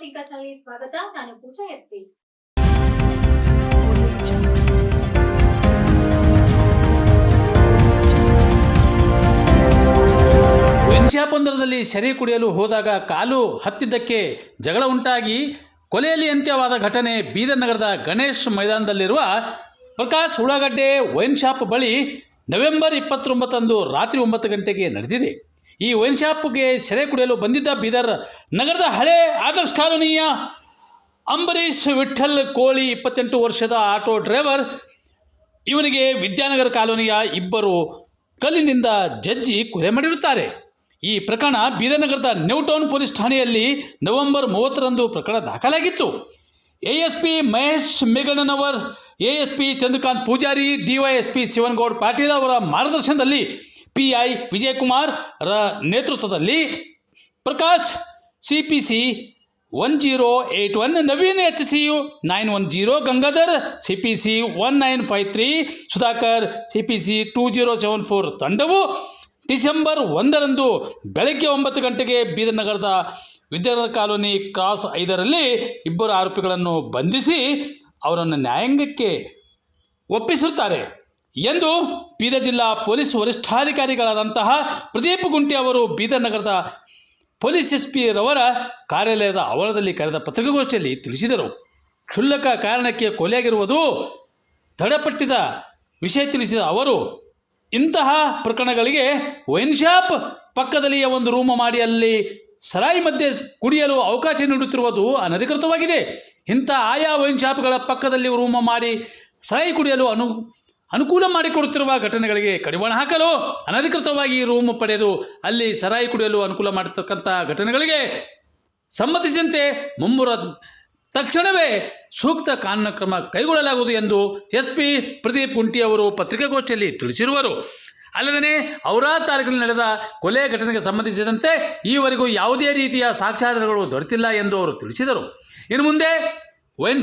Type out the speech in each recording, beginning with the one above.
ಥಿಂಕರ್ಸ್ನಲ್ಲಿ ಸ್ವಾಗತ. ನಾನು ಪೂಜಾ ಎಸ್ಪಿ ಒಂದರಲ್ಲಿ ಸೆರೆ ಕುಡಿಯಲು ಹೋದಾಗ ಕಾಲು ಹತ್ತಿದ್ದಕ್ಕೆ ಜಗಳ ಉಂಟಾಗಿ ಕೊಲೆಯಲ್ಲಿ ಅಂತ್ಯವಾದ ಘಟನೆ ಬೀದರ್ ನಗರದ ಗಣೇಶ್ ಮೈದಾನದಲ್ಲಿರುವ ಪ್ರಕಾಶ್ ಉಳ್ಳಾಗಡ್ಡೆ ವೈನ್ ಶಾಪ್ ಬಳಿ ನವೆಂಬರ್ ಇಪ್ಪತ್ತೊಂಬತ್ತಂದು ರಾತ್ರಿ ಒಂಬತ್ತು ಗಂಟೆಗೆ ನಡೆದಿದೆ. ಈ ವೈನ್ ಶಾಪ್ಗೆ ಸೆರೆ ಕುಡಿಯಲು ಬಂದಿದ್ದ ಬೀದರ್ ನಗರದ ಹಳೆ ಆದರ್ಶ್ ಕಾಲೋನಿಯ ಅಂಬರೀಶ್ ವಿಠಲ್ ಕೋಳಿ ಇಪ್ಪತ್ತೆಂಟು ವರ್ಷದ ಆಟೋ ಡ್ರೈವರ್, ಇವನಿಗೆ ವಿದ್ಯಾನಗರ ಕಾಲೋನಿಯ ಇಬ್ಬರು ಕಲ್ಲಿನಿಂದ ಜಜ್ಜಿ ಕೊಲೆ ಮಾಡಿರುತ್ತಾರೆ. ಈ ಪ್ರಕರಣ ಬೀದರ್ನಗರದ ನ್ಯೂ ಟೌನ್ ಪೊಲೀಸ್ ಠಾಣೆಯಲ್ಲಿ ನವೆಂಬರ್ ಮೂವತ್ತರಂದು ಪ್ರಕರಣ ದಾಖಲಾಗಿತ್ತು. A S P Mahesh Meghannavar, A S P Chandrakant Pujari DYSP Shivangoud Patil ಅವರ ಮಾರ್ಗದರ್ಶನದಲ್ಲಿ ಪಿ ಐ ವಿಜಯಕುಮಾರ್ ರ ನೇತೃತ್ವದಲ್ಲಿ Prakash C P C one zero eight one, Naveen H C U nine one zero, Gangadhar C P C one nine five three, Sudhakar C P C two zero seven four ತಂಡವು December ಒಂದರಂದು ಬೆಳಗ್ಗೆ ಒಂಬತ್ತು ಗಂಟೆಗೆ ಬೀದರ್ ನಗರದ Vidyanagar colony cross ಐದರಲ್ಲಿ ಇಬ್ಬರು ಆರೋಪಿಗಳನ್ನು ಬಂಧಿಸಿ ಅವರನ್ನು ನ್ಯಾಯಾಂಗಕ್ಕೆ ಒಪ್ಪಿಸಿರುತ್ತಾರೆ. ಎಂದು ಬೀದರ್ ಜಿಲ್ಲಾ ಪೊಲೀಸ್ ವರಿಷ್ಠಾಧಿಕಾರಿಗಳಾದಂತಹ ಪ್ರದೀಪ್ ಗುಂಟಿ ಅವರು ಬೀದರ್ ನಗರದ ಪೊಲೀಸ್ ಎಸ್ ಪಿ ರವರ ಕಾರ್ಯಾಲಯದ ಆವರಣದಲ್ಲಿ ಕರೆದ ಪತ್ರಿಕಾಗೋಷ್ಠಿಯಲ್ಲಿ ತಿಳಿಸಿದರು. ಕ್ಷುಲ್ಲಕ ಕಾರಣಕ್ಕೆ ಕೊಲೆಯಾಗಿರುವುದು ದೃಢಪಟ್ಟಿದ ವಿಷಯ ತಿಳಿಸಿದ ಅವರು, ಇಂತಹ ಪ್ರಕರಣಗಳಿಗೆ ವೈನ್ ಶಾಪ್ ಪಕ್ಕದಲ್ಲಿಯೇ ಒಂದು ರೂಮ್ ಮಾಡಿ ಅಲ್ಲಿ ಸರಾಯಿ ಮಧ್ಯೆ ಕುಡಿಯಲು ಅವಕಾಶ ನೀಡುತ್ತಿರುವುದು ಅನಧಿಕೃತವಾಗಿದೆ. ಇಂಥ ಆಯಾ ವೈನ್ ಶಾಪ್ಗಳ ಪಕ್ಕದಲ್ಲಿ ರೂಮ್ ಮಾಡಿ ಸರಾಯಿ ಕುಡಿಯಲು ಅನು ಅನುಕೂಲ ಮಾಡಿಕೊಡುತ್ತಿರುವ ಘಟನೆಗಳಿಗೆ ಕಡಿವಾಣ ಹಾಕಲು ಅನಧಿಕೃತವಾಗಿ ರೂಮ್ ಪಡೆದು ಅಲ್ಲಿ ಸರಾಯಿ ಕುಡಿಯಲು ಅನುಕೂಲ ಮಾಡತಕ್ಕಂಥ ಘಟನೆಗಳಿಗೆ ಸಮ್ಮತಿಸಿದಂತೆ ಮುಂಬರುವ ತಕ್ಷಣವೇ ಸೂಕ್ತ ಕಾನೂನು ಕ್ರಮ ಕೈಗೊಳ್ಳಲಾಗುವುದು ಎಂದು ಎಸ್ ಪಿ ಪ್ರದೀಪ್ ಕುಂಟಿ ಅವರು ಪತ್ರಿಕಾಗೋಷ್ಠಿಯಲ್ಲಿ ತಿಳಿಸಿರುವರು. ಅಲ್ಲದೆ ಔರಾ ತಾಲೂಕಿನಲ್ಲಿ ನಡೆದ ಕೊಲೆ ಘಟನೆಗೆ ಸಂಬಂಧಿಸಿದಂತೆ ಈವರೆಗೂ ಯಾವುದೇ ರೀತಿಯ ಸಾಕ್ಷ್ಯಾಧಾರಗಳು ದೊರೆತಿಲ್ಲ ಎಂದು ಅವರು ತಿಳಿಸಿದರು. ಇನ್ನು ಮುಂದೆ ವೈನ್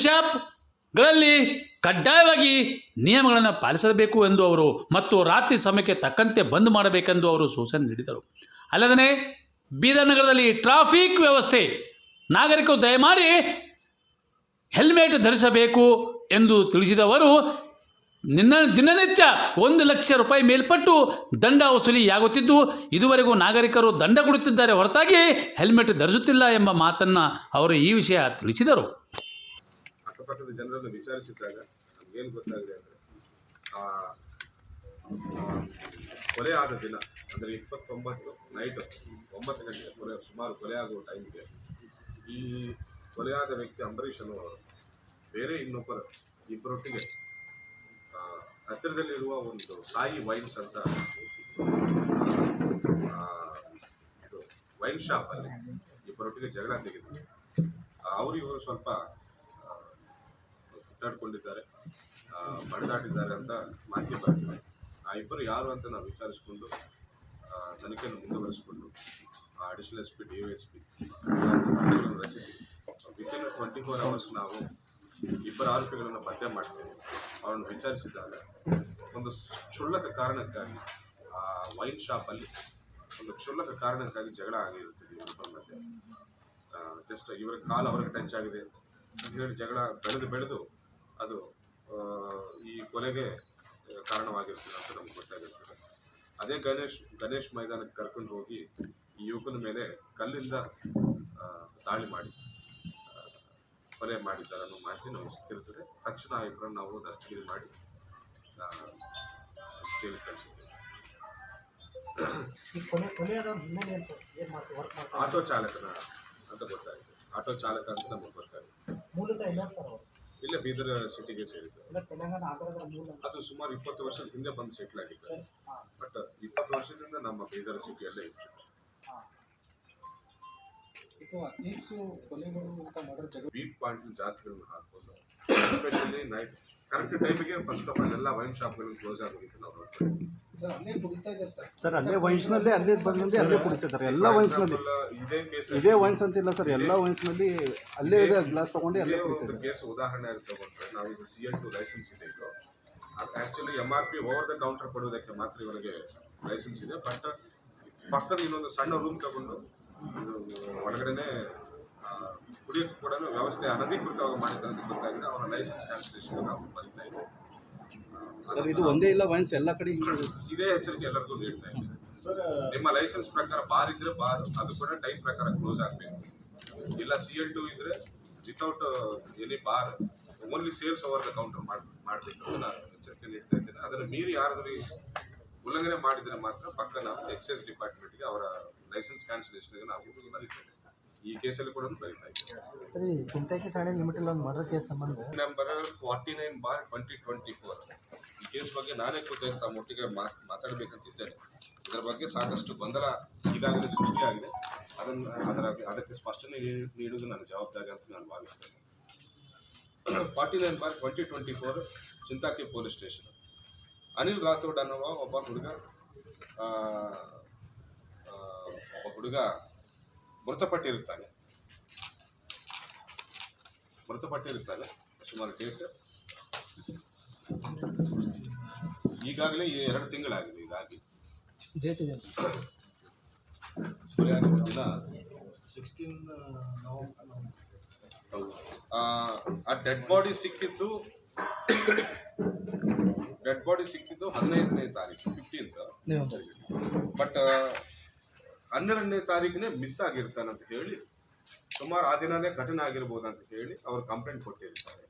ಶಾಪ್ಗಳಲ್ಲಿ ಕಡ್ಡಾಯವಾಗಿ ನಿಯಮಗಳನ್ನು ಪಾಲಿಸಬೇಕು ಎಂದು ಅವರು ಮತ್ತು ರಾತ್ರಿ ಸಮಯಕ್ಕೆ ತಕ್ಕಂತೆ ಬಂದ್ ಮಾಡಬೇಕೆಂದು ಅವರು ಸೂಚನೆ ನೀಡಿದರು. ಅಲ್ಲದೇ ಬೀದರ್ ನಗರದಲ್ಲಿ ಟ್ರಾಫಿಕ್ ವ್ಯವಸ್ಥೆ ನಾಗರಿಕರು ದಯಮಾಡಿ ಹೆಲ್ಮೆಟ್ ಧರಿಸಬೇಕು ಎಂದು ತಿಳಿಸಿದವರು, ನಿನ್ನ ದಿನನಿತ್ಯ ಒಂದು ಲಕ್ಷ ರೂಪಾಯಿ ಮೇಲ್ಪಟ್ಟು ದಂಡ ವಸೂಲಿಯಾಗುತ್ತಿದ್ದು, ಇದುವರೆಗೂ ನಾಗರಿಕರು ದಂಡ ಕೊಡುತ್ತಿದ್ದಾರೆ ಹೊರತಾಗಿ ಹೆಲ್ಮೆಟ್ ಧರಿಸುತ್ತಿಲ್ಲ ಎಂಬ ಮಾತನ್ನು ಅವರು ಈ ವಿಷಯ ತಿಳಿಸಿದರು. ಅಕ್ಕಪಕ್ಕದ ಜನರನ್ನು ವಿಚಾರಿಸಿದಾಗ ನಮ್ಗೇನು ಗೊತ್ತಾಗಿದೆ ಅಂದರೆ, ಆ ಕೊಲೆ ಆದ ದಿನ, ಅಂದರೆ ಇಪ್ಪತ್ತೊಂಬತ್ತು ನೈಟ್ ಒಂಬತ್ತು ಗಂಟೆ ಕೊಲೆ, ಸುಮಾರು ಕೊಲೆ ಆಗುವ ಟೈಮ್ಗೆ ಈ ಕೊಲೆಯಾದ ವ್ಯಕ್ತಿ ಅಂಬರೀಷ್ ಅನ್ನುವರು ಬೇರೆ ಇನ್ನೊಬ್ಬರು, ಇಬ್ಬರೊಟ್ಟಿಗೆ ಹತ್ತಿರದಲ್ಲಿರುವ ಒಂದು ಸಾಯಿ ವೈನ್ಸ್ ಅಂತ ಇದು ವೈನ್ ಶಾಪಲ್ಲಿ ಇಬ್ಬರೊಟ್ಟಿಗೆ ಜಗಳ ತೆಗೆದು ಅವರು ಇವರು ಸ್ವಲ್ಪ ಕಿತ್ತಾಡ್ಕೊಂಡಿದ್ದಾರೆ ಆ, ಬಡಿದಾಡಿದ್ದಾರೆ ಅಂತ ಮಾಹಿತಿ ಬರ್ತಿದೆ ಆ ಇಬ್ಬರು ಯಾರು ಅಂತ ನಾವು ವಿಚಾರಿಸ್ಕೊಂಡು ತನಿಖೆಯನ್ನು ಮುಂದುವರಿಸಿಕೊಂಡು additional S P D S P ರಚಿಸಿ ವಿತಿನ್ ಟ್ವೆಂಟಿ ಫೋರ್ ಅವರ್ಸ್ ನಾವು ಇಬ್ಬರು ಆರೋಪಿಗಳನ್ನು ಪತ್ತೆ ಮಾಡ್ತೀವಿ. ಅವರನ್ನು ವಿಚಾರಿಸಿದಾಗ ಒಂದು ಕ್ಷುಲ್ಲಕ ಕಾರಣಕ್ಕಾಗಿ ಆ ವೈನ್ ಶಾಪಲ್ಲಿ ಒಂದು ಕ್ಷುಲ್ಲಕ ಕಾರಣಕ್ಕಾಗಿ ಜಗಳ ಆಗಿರುತ್ತದೆ ಇವರ ಮಧ್ಯೆ. ಜಸ್ಟ್ ಇವರ ಕಾಲು ಅವ್ರಿಗೆ ಟಚ್ ಆಗಿದೆ ಅಂತ ಹೇಳಿ ಜಗಳ ಬೆಳೆದು ಬೆಳೆದು ಅದು ಈ ಕೊನೆಗೆ ಕಾರಣವಾಗಿರ್ತದೆ ಅಂತ ನಮ್ಗೆ ಗೊತ್ತಾಗಿರ್ತದೆ ಅದೇ ಗಣೇಶ್ ಗಣೇಶ್ ಮೈದಾನಕ್ಕೆ ಕರ್ಕೊಂಡು ಹೋಗಿ ಈ ಯುವಕನ ಮೇಲೆ ಕಲ್ಲಿಂದ ದಾಳಿ ಮಾಡಿ ಕೊಲೆ ಮಾಡಿದ್ದಾರೆ ಅನ್ನೋ ಮಾಹಿತಿ ನಮಗೆ ಸಿಕ್ಕಿರ್ತದೆ. ತಕ್ಷಣ ಆ ಇಬ್ಬರನ್ನು ನಾವು ದಸ್ತಗಿರಿ ಮಾಡಿ ಜೈಲಿಗೆ ಕಳಿಸಿದ್ದೇವೆ. ಆಟೋ ಚಾಲಕನ ಅಂತ ಗೊತ್ತಾಗಿದೆ ಆಟೋ ಚಾಲಕ ಅಂತ ನಮಗೆ ಗೊತ್ತಾಗಿದೆ ಮೂಲತಃ ಇಲ್ಲ ಬೀದರ್ ಸಿಟಿಗೆ ಸೇರಿದ್ದು. ಅದು ಸುಮಾರು ಇಪ್ಪತ್ತು ವರ್ಷದ ಹಿಂದೆ ಬಂದು ಸೆಟ್ಲ್ ಆಗಿತ್ತು. ಬಟ್ ಇಪ್ಪತ್ತು ವರ್ಷದಿಂದ ನಮ್ಮ ಬೀದರ್ ಸಿಟಿಯಲ್ಲೇ ಇತ್ತು. ಬೀಟ್ ಪಾಯಿಂಟ್ ಜಾಸ್ತಿಗಳನ್ನು ಹಾಕೊಂಡು ಎಸ್ಪೆಷಲಿ ನೈಟ್ ಕರೆಕ್ಟ್ ಟೈಮಿಗೆ ಫಸ್ಟ್ ಆಫ್ ಆಲ್ ಎಲ್ಲ ವೈನ್ ಶಾಪ್ಗಳು ಕ್ಲೋಸ್ ಆಗೋಗಿತ್ತು ನಾವು ಸರ್ ಅಲ್ಲೇ ಕುಡಿತಾ ಇದ್ದಾರೆ ಸರ್. ಸರ್ ಅಲ್ಲೇ ವೈನ್ಸ್ನಲ್ಲಿ ಅಲ್ಲೇ ಬಂದಂತೆ ಅಲ್ಲೇ ಕುಡಿತಿದ್ದಾರೆ. ಎಲ್ಲ ವೈನ್ಸ್ನಲ್ಲಿ. ಇದೇ ಕೇಸ್ ಇದೇ ವೈನ್ಸ್ ಅಂತಿಲ್ಲ ಸರ್ ಎಲ್ಲ ವೈನ್ಸ್ನಲ್ಲಿ ಅಲ್ಲೇ ಇದೆ ಗ್ಲಾಸ್ ತಗೊಂಡು ಅಲ್ಲೇ ಒಂದು ಕೇಸ್ ಉದಾಹರಣೆ ಆಗಿ ತಗೊಂಡ್ರೆ ನಾವು ಇದು ಸಿ ಎಲ್ ಟು ಲೈಸೆನ್ಸ್ ಇದೆ ಇದು. Actually M R P over the counter ಕೊಡೋದಕ್ಕೆ ಮಾತ್ರ ಇವರಿಗೆ ಲೈಸೆನ್ಸ್ ಇದೆ. ಬಟ್ ಪಕ್ಕದ ಇನ್ನೊಂದು ಸಣ್ಣ ರೂಮ್ ತಗೊಂಡು ಒಳಗಡೆನೆ ಆ, ಕುಡಿಯೋಕ್ಕೂ ಕೂಡ ವ್ಯವಸ್ಥೆ ಅನಧಿಕೃತವಾಗಿ ಮಾಡಿದ್ದಾರೆ ಅಂತ ಗೊತ್ತಾಗಿದೆ. ಅವರ ಲೈಸೆನ್ಸ್ ಕ್ಯಾನ್ಸಲೇಷನ್ ನಾವು ಬರೀತಾ ಇದ್ದೇವೆ. ಸರ್ ಇದು ಒಂದೇ ಇಲ್ಲ ವೈನ್ಸ್ ಎಲ್ಲ ಕಡೆ ಇದೆ. ಇದೇ ಎಚ್ಚರಿಕೆ ಎಲ್ಲರಿಗೂ ನೀಡ್ತಾ ಇದ್ದೇವೆ ನಿಮ್ಮ ಲೈಸೆನ್ಸ್ ಪ್ರಕಾರ ಬಾರ್ ಇದ್ರೆ ಬಾರ್ ಅದು ಕೂಡ ಟೈಮ್ ಪ್ರಕಾರ ಕ್ಲೋಸ್ ಆಗಬೇಕು. ಇಲ್ಲ ಸಿ ಎಲ್ ಟು ಇದ್ರೆ without any bar only sales over the counter ಮಾಡಬೇಕು ಅಂತ ನಾನು ಎಚ್ಚರಿಕೆ ನೀಡ್ತಾ ಇದ್ದೇನೆ. ಅದನ್ನು ಮೀರಿ ಯಾರಾದರೂ ಉಲ್ಲಂಘನೆ ಮಾಡಿದ್ರೆ ಮಾತ್ರ ಪಕ್ಕ ನಾವು ಎಕ್ಸೈಸ್ ಡಿಪಾರ್ಟ್ಮೆಂಟ್ಗೆ ಅವರ ಲೈಸೆನ್ಸ್ ಕ್ಯಾನ್ಸಲೇಷನ್ಗೆ ನಾವು ಬರೀತೇವೆ ಈ ಕೇಸಲ್ಲಿ ಕೂಡ ಬರೀತಾ ಇದ್ದೇವೆ ಸರಿ ಚಿಂತಾಕಿ ಠಾಣೆ ಲಿಮಿಟಲ್ಲಿ ಒಂದು ಮರ್ಡರ್ ಕೇಸ್ ಸಂಬಂಧ. Number forty nine bar twenty twenty four ಈ ಕೇಸ್ ಬಗ್ಗೆ ನಾನೇ ಕೂಡ ತಮ್ಮೊಟ್ಟಿಗೆ ಮಾತ್ ಮಾತಾಡಬೇಕಂತಿದ್ದೇನೆ. ಇದರ ಬಗ್ಗೆ ಸಾಕಷ್ಟು ಗೊಂದಲ ಈಗಾಗಲೇ ಸೃಷ್ಟಿಯಾಗಿದೆ. ಅದನ್ನು ಅದರ ಅದಕ್ಕೆ ಸ್ಪಷ್ಟನೆ ನೀಡುವುದು ನನ್ನ ಜವಾಬ್ದಾರಿ ಅಂತ ನಾನು ಭಾವಿಸ್ತೇನೆ. Forty nine bar twenty twenty four Chintaki police station. Anil Rathod ಅನ್ನುವ ಒಬ್ಬ ಹುಡುಗ ಒಬ್ಬ ಹುಡುಗ ಮೃತಪಟ್ಟಿರುತ್ತಾನೆ ಮೃತಪಟ್ಟಿರುತ್ತಾನೆ ಸುಮಾರು ಡೇಟ್. ಈಗಾಗಲೇ ಎರಡು ತಿಂಗಳಾಗಿದೆ ಇದಾಗಿ ಡೇಟ್ ಇದೆ. ಸರಿಯಾದ ದಿನ ಸಿಕ್ಸ್ಟೀನ್ ಹೌದು. ಆ, ಆ ಡೆಡ್ ಬಾಡಿ ಸಿಕ್ಕಿದ್ದು ಡೆಡ್ ಬಾಡಿ ಸಿಕ್ಕಿದ್ದು ಹದಿನೈದನೇ ತಾರೀಕು ಫಿಫ್ಟೀನ್ತ್ ಬಟ್ ಹನ್ನೆರಡನೇ ತಾರೀಕಿನೇ ಮಿಸ್ ಆಗಿರ್ತಾನೆ ಅಂತ ಹೇಳಿ, ಸುಮಾರು ಆ ದಿನನೇ ಘಟನೆ ಆಗಿರ್ಬೋದು ಅಂತ ಹೇಳಿ ಅವರು ಕಂಪ್ಲೇಂಟ್ ಕೊಟ್ಟಿರ್ತಾರೆ.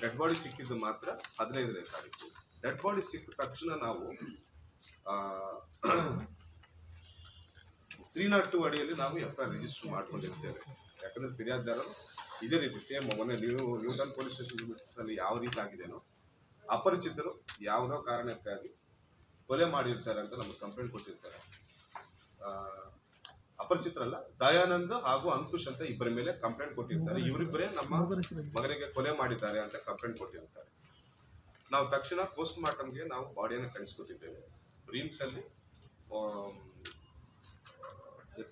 ಡೆಡ್ ಬಾಡಿ ಸಿಕ್ಕಿದ್ದು ಮಾತ್ರ ಹದಿನೈದನೇ ತಾರೀಕು. ಡೆಡ್ ಬಾಡಿ ಸಿಕ್ಕ ತಕ್ಷಣ ನಾವು ತ್ರೀ ನಾಟ್ ಟು ಅಡಿಯಲ್ಲಿ ನಾವು ಎಫ್ ಐ ಆರ್ ರಿಜಿಸ್ಟರ್ ಮಾಡ್ಕೊಂಡಿರ್ತೇವೆ. ಯಾಕಂದ್ರೆ ಫಿರ್ಯಾದಿದಾರರು ಇದೇ ರೀತಿ ಸೇಮ್ ಮೊನ್ನೆ ನೀವು ನ್ಯೂಟನ್ ಪೊಲೀಸ್ ಸ್ಟೇಷನ್ ಯಾವ ರೀತಿ ಆಗಿದೆನೋ, ಅಪರಿಚಿತರು ಯಾವುದೋ ಕಾರಣಕ್ಕಾಗಿ ಕೊಲೆ ಮಾಡಿರ್ತಾರೆ ಅಂತ ನಮಗೆ ಕಂಪ್ಲೇಂಟ್ ಕೊಟ್ಟಿರ್ತಾರೆ. ಅಪರಿಚಿತರಲ್ಲ ದಯಾನಂದ್ ಹಾಗೂ ಅಂಕುಶ್ ಅಂತ ಇಬ್ಬರ ಮೇಲೆ ಕಂಪ್ಲೇಂಟ್ ಕೊಟ್ಟಿರ್ತಾರೆ. ಇವರಿಬ್ಬರೇ ನಮ್ಮ ಮಗನಿಗೆ ಕೊಲೆ ಮಾಡಿದ್ದಾರೆ ಅಂತ ಕಂಪ್ಲೇಂಟ್ ಕೊಟ್ಟಿರ್ತಾರೆ. ನಾವು ತಕ್ಷಣ ಪೋಸ್ಟ್ ಮಾರ್ಟಮ್ಗೆ ನಾವು ಬಾಡಿಯನ್ನು ಕಳಿಸ್ಕೊಟ್ಟಿದ್ದೇವೆ. ಬ್ರೀಮ್ಸ್ ಅಲ್ಲಿ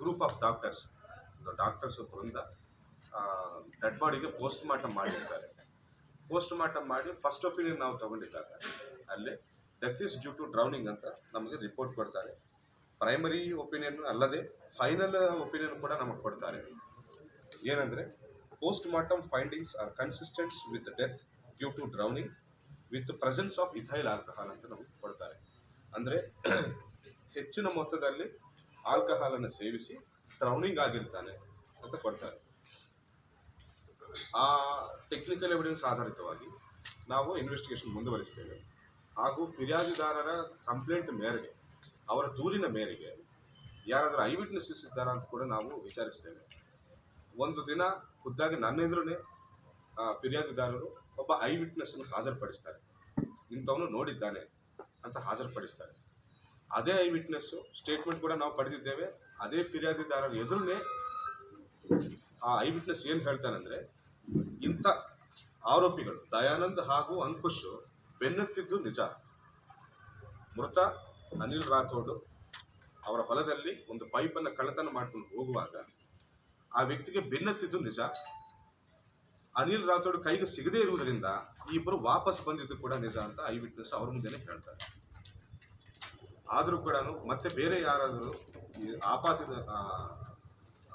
ಗ್ರೂಪ್ ಆಫ್ ಡಾಕ್ಟರ್ಸ್ ಡಾಕ್ಟರ್ಸ್ ಒಬ್ಬರಿಂದ ಡೆಡ್ ಬಾಡಿಗೆ ಪೋಸ್ಟ್ ಮಾರ್ಟಮ್ ಮಾಡಿರ್ತಾರೆ. ಪೋಸ್ಟ್ ಮಾರ್ಟಮ್ ಮಾಡಿ ಫಸ್ಟ್ ಒಪಿನಿಯನ್ ನಾವು ತಗೊಂಡಿದ್ದಾಗ ಅಲ್ಲಿ death is due to drowning ಅಂತ ನಮಗೆ ರಿಪೋರ್ಟ್ ಕೊಡ್ತಾರೆ. ಪ್ರೈಮರಿ ಒಪಿನಿಯನ್ ಅಲ್ಲದೆ ಫೈನಲ್ ಒಪಿನಿಯನ್ ಕೂಡ ನಮಗೆ ಕೊಡ್ತಾರೆ. ಏನಂದರೆ post mortem findings are consistents with death due to drowning with presence of ethyl alcohol ಅಂತ ನಮಗೆ ಕೊಡ್ತಾರೆ. ಅಂದರೆ, ಹೆಚ್ಚಿನ ಮೊತ್ತದಲ್ಲಿ ಆಲ್ಕಹಾಲನ್ನು ಸೇವಿಸಿ ಡ್ರೌನಿಂಗ್ ಆಗಿರ್ತಾನೆ ಅಂತ ಕೊಡ್ತಾರೆ. ಆ ಟೆಕ್ನಿಕಲ್ ಎವಿಡೆನ್ಸ್ ಆಧಾರಿತವಾಗಿ ನಾವು ಇನ್ವೆಸ್ಟಿಗೇಷನ್ ಮುಂದುವರಿಸ್ತೇವೆ. ಹಾಗೂ ಫಿರ್ಯಾದಿದಾರರ ಕಂಪ್ಲೇಂಟ್ ಮೇರೆಗೆ ಅವರ ದೂರಿನ ಮೇರೆಗೆ ಯಾರಾದರೂ ಐ ವಿಟ್ನೆಸಸ್ ಇದ್ದಾರಾ ಅಂತ ಕೂಡ ನಾವು ವಿಚಾರಿಸ್ತೇವೆ ಒಂದು ದಿನ ಖುದ್ದಾಗಿ ನನ್ನ ಎದುರುನೇ ಆ, ಫಿರ್ಯಾದಿದಾರರು ಒಬ್ಬ ಐ ವಿಟ್ನೆಸ್ಸನ್ನು ಹಾಜರುಪಡಿಸ್ತಾರೆ. ಇಂಥವನು ನೋಡಿದ್ದಾನೆ ಅಂತ ಹಾಜರುಪಡಿಸ್ತಾರೆ. ಅದೇ ಐ ವಿಟ್ನೆಸ್ಸು ಸ್ಟೇಟ್ಮೆಂಟ್ ಕೂಡ ನಾವು ಪಡೆದಿದ್ದೇವೆ. ಅದೇ ಫಿರ್ಯಾದಿದಾರರ ಎದುರುನೇ ಆ ಐ ವಿಟ್ನೆಸ್ ಏನು ಹೇಳ್ತಾನಂದ್ರೆ ಇಂಥ ಆರೋಪಿಗಳು ದಯಾನಂದ್ ಹಾಗೂ ಅಂಕುಶ್ ಬೆನ್ನತ್ತಿದ್ದು ನಿಜ. ಮೃತ ಅನಿಲ್ ರಾಥೋಡ್ ಅವರ ಹೊಲದಲ್ಲಿ ಒಂದು ಪೈಪನ್ನು ಕಳ್ಳತನ ಮಾಡ್ಕೊಂಡು ಹೋಗುವಾಗ ಆ ವ್ಯಕ್ತಿಗೆ ಬೆನ್ನತ್ತಿದ್ದು ನಿಜ. ಅನಿಲ್ ರಾಥೋಡ್ ಕೈಗೆ ಸಿಗದೇ ಇರುವುದರಿಂದ ಈ ಇಬ್ಬರು ವಾಪಸ್ ಬಂದಿದ್ದು ಕೂಡ ನಿಜ ಅಂತ ಐ ವಿಟ್ನೆಸ್ ಅವ್ರ ಮುಂದೆ ಹೇಳ್ತಾರೆ. ಆದರೂ ಕೂಡ ಮತ್ತೆ ಬೇರೆ ಯಾರಾದರೂ ಈ ಆಪಾದಿತ ಆ,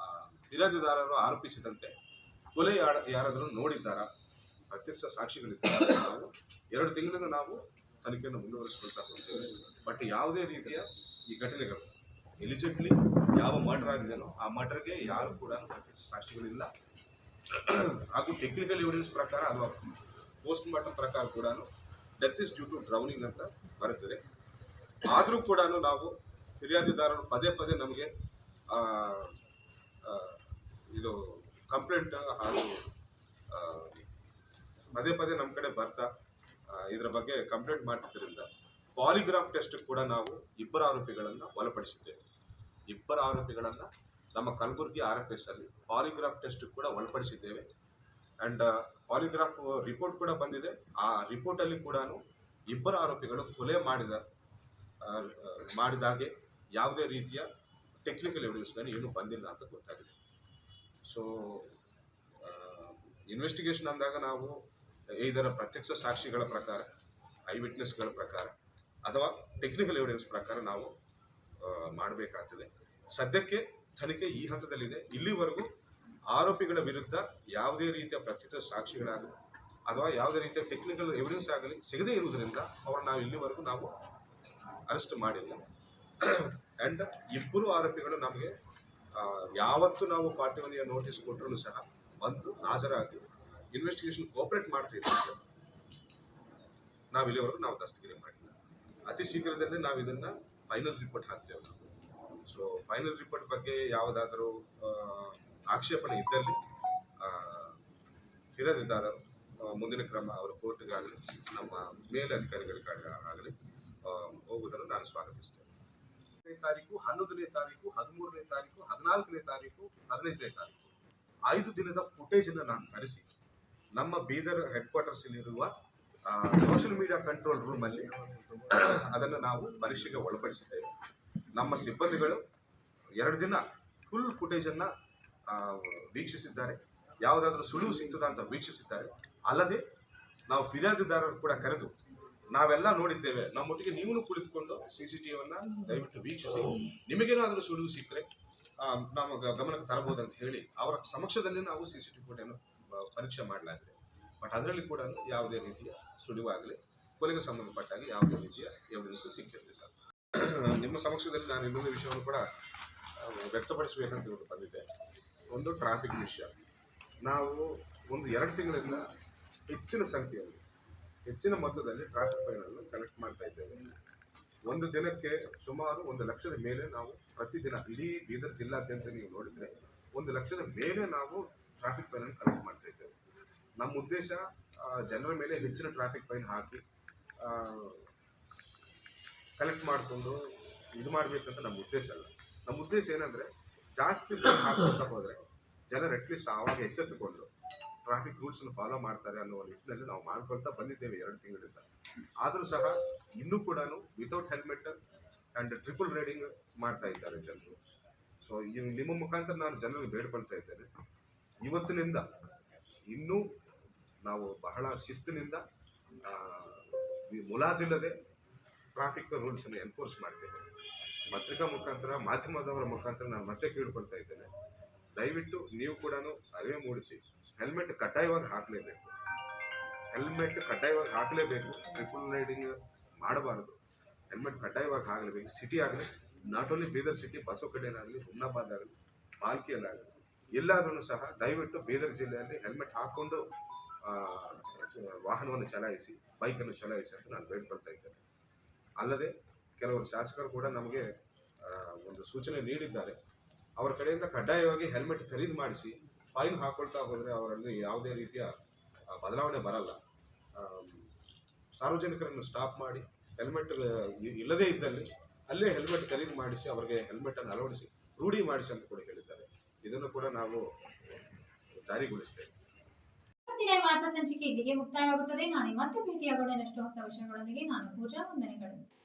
ಆ, ಫಿರ್ಯಾದಿದಾರರು ಆರೋಪಿಸಿದಂತೆ ಕೊಲೆ ಯಾರ- ಯಾರಾದರೂ ನೋಡಿದ್ದಾರಾ? ಪ್ರತ್ಯಕ್ಷ ಸಾಕ್ಷಿಗಳಿದ್ದಾರೆ? ಎರಡು ತಿಂಗಳಿಂದ ನಾವು ತನಿಖೆಯನ್ನು ಮುಂದುವರಿಸಿಕೊಳ್ತಾ ಹೋಗ್ತೇವೆ. ಬಟ್ ಯಾವುದೇ ರೀತಿಯ ಈ ಘಟನೆಗಳು ಎಲಿಜಿಬ್ಲಿ ಯಾವ ಮರ್ಡರ್ ಆಗಿದೆಯೋ ಆ ಮರ್ಡರ್ಗೆ ಯಾರು ಕೂಡ ಸಾಕ್ಷಿಗಳಿಲ್ಲ. ಹಾಗೂ ಟೆಕ್ನಿಕಲ್ ಎವಿಡೆನ್ಸ್ ಪ್ರಕಾರ ಅಥವಾ ಪೋಸ್ಟ್ ಮಾರ್ಟಮ್ ಪ್ರಕಾರ ಕೂಡ death is due to drowning ಅಂತ ಬರುತ್ತದೆ. ಆದರೂ ಕೂಡ ನಾವು ಫಿರ್ಯಾದಿದಾರರು ಪದೇ ಪದೇ ನಮಗೆ ಇದು ಕಂಪ್ಲೇಂಟ್ ಹಾಗೂ ಪದೇ ಪದೇ ನಮ್ಮ ಕಡೆ ಬರ್ತಾ ಇದರ ಬಗ್ಗೆ ಕಂಪ್ಲೇಂಟ್ ಮಾಡ್ತಿದ್ದರಿಂದ ಪಾಲಿಗ್ರಾಫ್ ಟೆಸ್ಟ್ ಕೂಡ ನಾವು ಇಬ್ಬರ ಆರೋಪಿಗಳನ್ನು ಒಳಪಡಿಸಿದ್ದೇವೆ. ಇಬ್ಬರ ಆರೋಪಿಗಳನ್ನು ನಮ್ಮ ಕಲಬುರಗಿ ಆರ್ ಎಫ್ ಎಸ್ ಅಲ್ಲಿ ಪಾಲಿಗ್ರಾಫ್ ಟೆಸ್ಟ್ ಕೂಡ ಒಳಪಡಿಸಿದ್ದೇವೆ. ಅಂಡ್ ಪಾಲಿಗ್ರಾಫ್ ರಿಪೋರ್ಟ್ ಕೂಡ ಬಂದಿದೆ. ಆ ರಿಪೋರ್ಟಲ್ಲಿ ಕೂಡ ಇಬ್ಬರ ಆರೋಪಿಗಳು ಕೊಲೆ ಮಾಡಿದ ಮಾಡಿದಾಗೆ ಯಾವುದೇ ರೀತಿಯ ಟೆಕ್ನಿಕಲ್ ಎವಿಡೆನ್ಸ್ಗಳು ಏನು ಬಂದಿಲ್ಲ ಅಂತ ಗೊತ್ತಾಗಿದೆ. ಸೊ ಇನ್ವೆಸ್ಟಿಗೇಷನ್ ಅಂದಾಗ ನಾವು ಇದರ ಪ್ರತ್ಯಕ್ಷ ಸಾಕ್ಷಿಗಳ ಪ್ರಕಾರ ಐ ವಿಟ್ನೆಸ್ಗಳ ಪ್ರಕಾರ, ಅಥವಾ ಟೆಕ್ನಿಕಲ್ ಎವಿಡೆನ್ಸ್ ಪ್ರಕಾರ ನಾವು ಮಾಡಬೇಕಾಗ್ತದೆ. ಸದ್ಯಕ್ಕೆ ತನಿಖೆ ಈ ಹಂತದಲ್ಲಿದೆ. ಇಲ್ಲಿವರೆಗೂ ಆರೋಪಿಗಳ ವಿರುದ್ಧ ಯಾವುದೇ ರೀತಿಯ ಪ್ರತ್ಯಕ್ಷ ಸಾಕ್ಷಿಗಳಾಗಲಿ, ಅಥವಾ ಯಾವುದೇ ರೀತಿಯ ಟೆಕ್ನಿಕಲ್ ಎವಿಡೆನ್ಸ್ ಆಗಲಿ ಸಿಗದೇ ಇರುವುದರಿಂದ ಅವರು ನಾವು ಇಲ್ಲಿವರೆಗೂ ನಾವು ಅರೆಸ್ಟ್ ಮಾಡಿಲ್ಲ. ಆ್ಯಂಡ್ ಇಬ್ಬರು ಆರೋಪಿಗಳು ನಮಗೆ ಯಾವತ್ತು ನಾವು ಇಯರ್ ನೋಟಿಸ್ ಕೊಟ್ಟರು ಸಹ ಬಂದು ಹಾಜರಾಗಿ ಇನ್ವೆಸ್ಟಿಗೇಷನ್ ಕೋಪರೇಟ್ ಮಾಡ್ತಿದ್ದೀವಿ ನಾವು ಇಲ್ಲಿವರೆಗೂ ನಾವು ದಸ್ತಗಿರಿ ಮಾಡಿಲ್ಲ. ಅತಿ ಶೀಘ್ರದಲ್ಲೇ ನಾವು ಇದನ್ನು ಫೈನಲ್ ರಿಪೋರ್ಟ್ ಹಾಕ್ತೇವೆ ಸೊ ಫೈನಲ್ ರಿಪೋರ್ಟ್ ಬಗ್ಗೆ ಯಾವುದಾದರೂ ಆಕ್ಷೇಪಣೆ ಇದ್ದಲ್ಲಿ ಇರದಿದ್ದಾರೆ ಮುಂದಿನ ಕ್ರಮ ಅವರ ಕೋರ್ಟ್ಗಾಗಲಿ, ನಮ್ಮ ಮೇಲಧಿಕಾರಿಗಳಿಗಾಗಲಿ ಹೋಗುವುದನ್ನು ನಾನು ಸ್ವಾಗತಿಸ್ತೇನೆ. ತಾರೀಕು, ಹನ್ನೊಂದನೇ ತಾರೀಕು, ಹದಿಮೂರನೇ ತಾರೀಕು, ಹದಿನಾಲ್ಕನೇ ತಾರೀಕು, ಹದಿನೈದನೇ ತಾರೀಕು. ಐದು ದಿನದ ಫುಟೇಜ್ ಅನ್ನು ನಾನು ತರಿಸಿ. ನಮ್ಮ ಬೀದರ್ ಹೆಡ್ ಕ್ವಾರ್ಟರ್ಸ್ ಇರುವ ಸೋಷಿಯಲ್ ಮೀಡಿಯಾ ಕಂಟ್ರೋಲ್ ರೂಮ್ ಅಲ್ಲಿ ಅದನ್ನು ನಾವು ಪರೀಕ್ಷೆಗೆ ಒಳಪಡಿಸಿದ್ದೇವೆ. ನಮ್ಮ ಸಿಬ್ಬಂದಿಗಳು ಎರಡು ದಿನ ಫುಲ್ ಫುಟೇಜ್ ಅನ್ನ ಆ, ವೀಕ್ಷಿಸಿದ್ದಾರೆ. ಯಾವುದಾದ್ರೂ ಸುಳಿವು ಸಿಗ್ತದ ಅಂತ ವೀಕ್ಷಿಸಿದ್ದಾರೆ. ಅಲ್ಲದೆ ನಾವು ಫಿರ್ಯಾದಿದಾರರು ಕೂಡ ಕರೆದು ನಾವೆಲ್ಲ ನೋಡಿದ್ದೇವೆ. ನಮ್ಮೊಟ್ಟಿಗೆ ನೀವು ಕುಳಿತುಕೊಂಡು ಸಿ ಸಿ ಟಿವಿಯನ್ನ ದಯವಿಟ್ಟು ವೀಕ್ಷಿಸಿ. ನಿಮಗೇನಾದರೂ ಸುಳಿವು ಸಿಕ್ಕರೆ ನಮ್ಮ ಗಮನಕ್ಕೆ ತರಬಹುದು ಅಂತ ಹೇಳಿ ಅವರ ಸಮಕ್ಷದಲ್ಲಿ ನಾವು ಸಿ ಸಿ ಟಿ ಫೋಟೋಯನ್ನು ಪರೀಕ್ಷೆ ಮಾಡಲಾಗಿದೆ. ಬಟ್ ಅದರಲ್ಲಿ ಕೂಡ ಯಾವುದೇ ರೀತಿಯ ಸುಳಿವಾಗಲಿ, ಕೊಲೆಗೆ ಸಂಬಂಧಪಟ್ಟಾಗಿ ಯಾವುದೇ ರೀತಿಯ ಎವಿಡೆನ್ಸ್ ಸಿಕ್ಕಿರಲಿಲ್ಲ. ನಿಮ್ಮ ಸಮಕ್ಷದಲ್ಲಿ ನಾನು ಇನ್ನೊಂದು ವಿಷಯವನ್ನು ಕೂಡ ವ್ಯಕ್ತಪಡಿಸಬೇಕಂತ ಇವತ್ತು ಒಂದು ಟ್ರಾಫಿಕ್ ವಿಷಯ. ನಾವು ಒಂದು ಎರಡು ತಿಂಗಳಿಂದ ಹೆಚ್ಚಿನ ಸಂಖ್ಯೆಯಲ್ಲಿ, ಹೆಚ್ಚಿನ ಮೊತ್ತದಲ್ಲಿ ಟ್ರಾಫಿಕ್ ಫೈನನ್ನು ಕಲೆಕ್ಟ್ ಮಾಡ್ತಾ ಇದ್ದೇವೆ. ಒಂದು ದಿನಕ್ಕೆ ಸುಮಾರು ಒಂದು ಲಕ್ಷದ ಮೇಲೆ ನಾವು ಪ್ರತಿದಿನ, ಇಡೀ ಬೀದರ್ ಜಿಲ್ಲಾದ್ಯಂತ ನೀವು ನೋಡಿದರೆ, ಒಂದು ಲಕ್ಷದ ಮೇಲೆ ನಾವು ಟ್ರಾಫಿಕ್ ಫೈನನ್ನು ಕಲೆಕ್ಟ್ ಮಾಡ್ತಾ ಇದ್ದೇವೆ. ನಮ್ಮ ಉದ್ದೇಶ ಜನರ ಮೇಲೆ ಹೆಚ್ಚಿನ ಟ್ರಾಫಿಕ್ ಫೈನ್ ಹಾಕಿ ಕಲೆಕ್ಟ್ ಮಾಡಿಕೊಂಡು ಇದು ಮಾಡಬೇಕಂತ ನಮ್ಮ ಉದ್ದೇಶ ಅಲ್ಲ. ನಮ್ಮ ಉದ್ದೇಶ ಏನಂದರೆ, ಜಾಸ್ತಿ ಫೈನ್ ಹಾಕೋಂತ ಹೋದರೆ ಜನರು ಅಟ್ಲೀಸ್ಟ್ ಆವಾಗ ಎಚ್ಚೆತ್ತುಕೊಂಡು ಟ್ರಾಫಿಕ್ ರೂಲ್ಸನ್ನು ಫಾಲೋ ಮಾಡ್ತಾರೆ ಅನ್ನೋ ನಿಟ್ಟಿನಲ್ಲಿ ನಾವು ಮಾಡ್ಕೊಳ್ತಾ ಬಂದಿದ್ದೇವೆ ಎರಡು ತಿಂಗಳಿಂದ. ಆದರೂ ಸಹ ಇನ್ನೂ ಕೂಡ without helmet and triple riding ಮಾಡ್ತಾ ಇದ್ದಾರೆ ಜನರು. ಸೊ ನಿಮ್ಮ ಮುಖಾಂತರ ನಾನು ಜನರಿಗೆ ಬೇಡ್ಕೊಳ್ತಾ ಇದ್ದೇನೆ. ಇವತ್ತಿನಿಂದ ಇನ್ನೂ ನಾವು ಬಹಳ ಶಿಸ್ತಿನಿಂದ ಮುಲಾಜಿಲ್ಲದೆ ಟ್ರಾಫಿಕ್ ರೂಲ್ಸನ್ನು ಎನ್ಫೋರ್ಸ್ ಮಾಡ್ತೇವೆ. ಪತ್ರಿಕಾ ಮುಖಾಂತರ, ಮಾಧ್ಯಮದವರ ಮುಖಾಂತರ ನಾನು ಮತ್ತೆ ಕೇಳ್ಕೊಳ್ತಾ ಇದ್ದೇನೆ. ದಯವಿಟ್ಟು ನೀವು ಕೂಡ ಅರಿವೆ ಮೂಡಿಸಿ. ಹೆಲ್ಮೆಟ್ ಕಡ್ಡಾಯವಾಗಿ ಹಾಕಲೇಬೇಕು. ಹೆಲ್ಮೆಟ್ ಕಡ್ಡಾಯವಾಗಿ ಹಾಕಲೇಬೇಕು. ಟ್ರಿಪಲ್ ರೈಡಿಂಗ್ ಮಾಡಬಾರದು. ಹೆಲ್ಮೆಟ್ ಕಡ್ಡಾಯವಾಗಿ ಹಾಕಲೇಬೇಕು. ಸಿಟಿ ಆಗಲಿ, ನಾಟ್ ಓನ್ಲಿ ಬೀದರ್ ಸಿಟಿ ಬಸವಕಡೆಯಲ್ಲಾಗಲಿ ಹುಮ್ನಾಬಾದ್ ಆಗಲಿ ಪಾಲ್ಕಿಯಲ್ಲಾಗಲಿ ಎಲ್ಲಾದ್ರೂ ಸಹ ದಯವಿಟ್ಟು ಬೀದರ್ ಜಿಲ್ಲೆಯಲ್ಲಿ ಹೆಲ್ಮೆಟ್ ಹಾಕ್ಕೊಂಡು ವಾಹನವನ್ನು ಚಲಾಯಿಸಿ, ಬೈಕನ್ನು ಚಲಾಯಿಸಿ ಅಂತ ನಾನು ಬೇಡ್ಕೊಳ್ತಾ ಇದ್ದೇನೆ. ಅಲ್ಲದೆ ಕೆಲವರು ಶಾಸಕರು ಕೂಡ ನಮಗೆ ಒಂದು ಸೂಚನೆ ನೀಡಿದ್ದಾರೆ. ಅವರ ಕಡೆಯಿಂದ ಕಡ್ಡಾಯವಾಗಿ ಹೆಲ್ಮೆಟ್ ಖರೀದಿ ಮಾಡಿಸಿ, ಫೈನ್ ಹಾಕೊಳ್ತಾ ಹೋದರೆ ಅವರಲ್ಲಿ ಯಾವುದೇ ರೀತಿಯ ಬದಲಾವಣೆ ಬರಲ್ಲ. ಸಾರ್ವಜನಿಕರನ್ನು ಸ್ಟಾಪ್ ಮಾಡಿ ಹೆಲ್ಮೆಟ್ ಇಲ್ಲದೇ ಇದ್ದಲ್ಲಿ ಅಲ್ಲೇ ಹೆಲ್ಮೆಟ್ ಖರೀದಿ ಮಾಡಿಸಿ, ಅವರಿಗೆ ಹೆಲ್ಮೆಟನ್ನು ಅಳವಡಿಸಿ, ರೂಢಿ ಮಾಡಿಸಿ ಅಂತ ಕೂಡ ಹೇಳಿದ್ದಾರೆ. ಇದನ್ನು ಕೂಡ ನಾವು ಜಾರಿಗೊಳಿಸ್ತೇವೆ. ಇವತ್ತಿನ ವಾರ್ತಾ ಸಂಚಿಕೆ ಇಲ್ಲಿಗೆ ಮುಕ್ತಾಯವಾಗುತ್ತದೆ. ನಾಳೆ ಮತ್ತೆ ಭೇಟಿಯಾಗೋಣ. ಇನ್ನಷ್ಟು ಹೊಸ ವಿಷಯಗಳೊಂದಿಗೆ ನಾನು ಪೂಜಾ ವಂದನೆಗಳು.